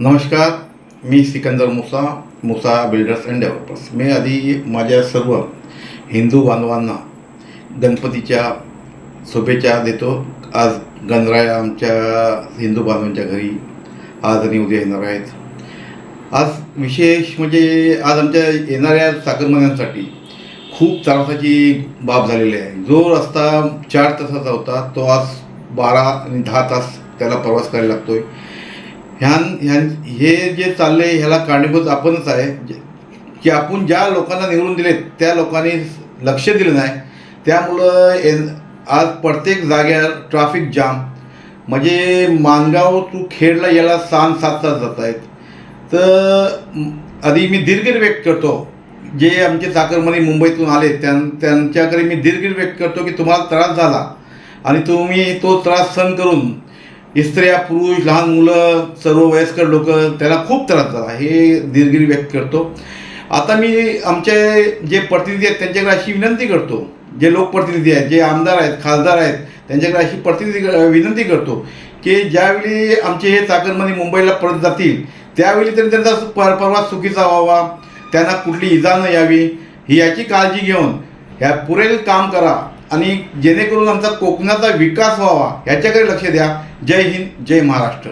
नमस्कार मी Sikandar Musa Musa builders and developers मी आधी माझ्या सर्व हिंदू बांधवांना गणपतीच्या शुभेच्छा देतो. आज गणराया आमच्या हिंदू बांधवांच्या घरी आज आणि उद्या येणार आहेत. आज विशेष म्हणजे आज आमच्या येणाऱ्या साखरमण्यांसाठी खूप त्रासाची बाब झालेली आहे. जो रस्ता चार तासाचा होता तो आज बारा आणि दहा तास त्याला प्रवास करायला लागतो आहे ह्यां हे जे चाललंय ह्याला कारणीभूत आपणच आहे. जे- की आपण ज्या लोकांना निवडून दिलेत त्या लोकांनी लक्ष दिलं नाही. त्यामुळं एन आज प्रत्येक जाग्यावर ट्रॅफिक जाम म्हणजे मानगाव टू खेडला याला सहा सात तास जात आहेत तर आधी मी दीर्घ व्यक्त करतो. जे आमचे चाकरमणी मुंबईतून आले त्यां त्यांच्याकडे मी दीर्घ व्यक्त करतो की तुम्हाला त्रास झाला. आणि तुम्ही तो त्रास सहन करून स्त्रिया पुरुष लहान मुलं सर्व वयस्कर लोक त्याला खूप त्रास झाला. हे दिलगिरी व्यक्त करतो. आता मी आमचे जे प्रतिनिधी आहेत त्यांच्याकडे अशी विनंती करतो. जे लोकप्रतिनिधी आहेत जे आमदार आहेत खासदार आहेत त्यांच्याकडे अशी प्रतिनिधी विनंती करतो की ज्यावेळी आमचे हे चाकरमणी मुंबईला परत जातील त्यावेळी तरी त्यांचा पर प्रवास चुकीचा व्हावा त्यांना कुठली इजा न यावी ही याची काळजी घेऊन ह्या पुरेल काम करा आणि जेणेकरून आमचा कोकणाचा विकास व्हावा ह्याच्याकडे लक्ष द्या. जय हिंद जय महाराष्ट्र.